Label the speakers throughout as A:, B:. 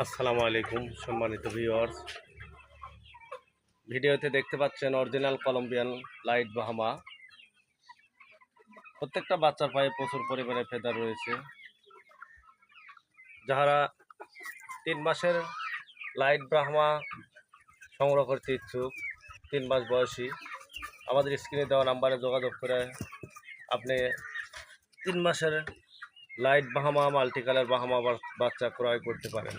A: আসসালামু আলাইকুম, সম্মানিত ভিউয়ার্স ভিডিওতে দেখতে পাচ্ছেন অরিজিনাল কলম্বিয়ান লাইট বাহামা প্রত্যেকটা বাচ্চার পায়ে প্রচুর পরিমাণে ফেদার রয়েছে। যারা তিন মাসের লাইট ব্রাহ্মা সংগ্রহ করতে ইচ্ছুক, তিন মাস বয়সী, আমাদের স্ক্রিনে দেওয়া নাম্বারে যোগাযোগ করে আপনি তিন মাসের লাইট বাহামা, মাল্টিকালার বাহামা বাচ্চা ক্রয় করতে পারেন।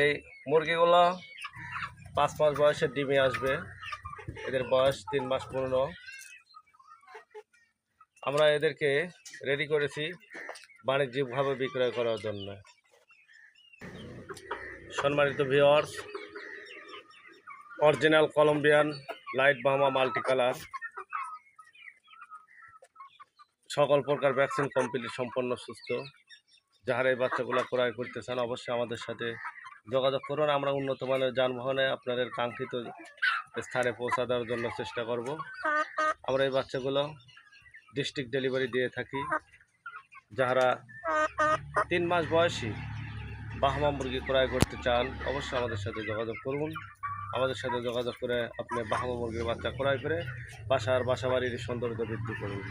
A: এই মুরগিগুলো পাঁচ মাস বয়সে ডিমে আসবে। এদের বয়স তিন মাস পূর্ণ। আমরা এদেরকে রেডি করেছি বাণিজ্যিকভাবে বিক্রয় করার জন্য। সম্মানিত viewers original Colombian light Bahama multi colour সকল প্রকার ভ্যাকসিন কমপ্লিট সম্পন্ন, সুস্থ। যারা এই বাচ্চাগুলো ক্রয় করতে চান, অবশ্যই আমাদের সাথে যোগাযোগ করুন। আমরা উন্নত মানের যানবাহনে আপনাদের কাঙ্ক্ষিত স্থানে পৌঁছা দেওয়ার জন্য চেষ্টা করব। আমরা এই বাচ্চাগুলো ডিস্ট্রিক্ট ডেলিভারি দিয়ে থাকি। যারা তিন মাস বয়সী, বাহমা মুরগি ক্রয় করতে চান, অবশ্যই আমাদের সাথে যোগাযোগ করুন। আমাদের সাথে যোগাযোগ করে আপনি বাহামা মুরগির বাচ্চা ক্রয় করে বাসার বাসা বাড়ির সৌন্দর্য বৃদ্ধি করুন।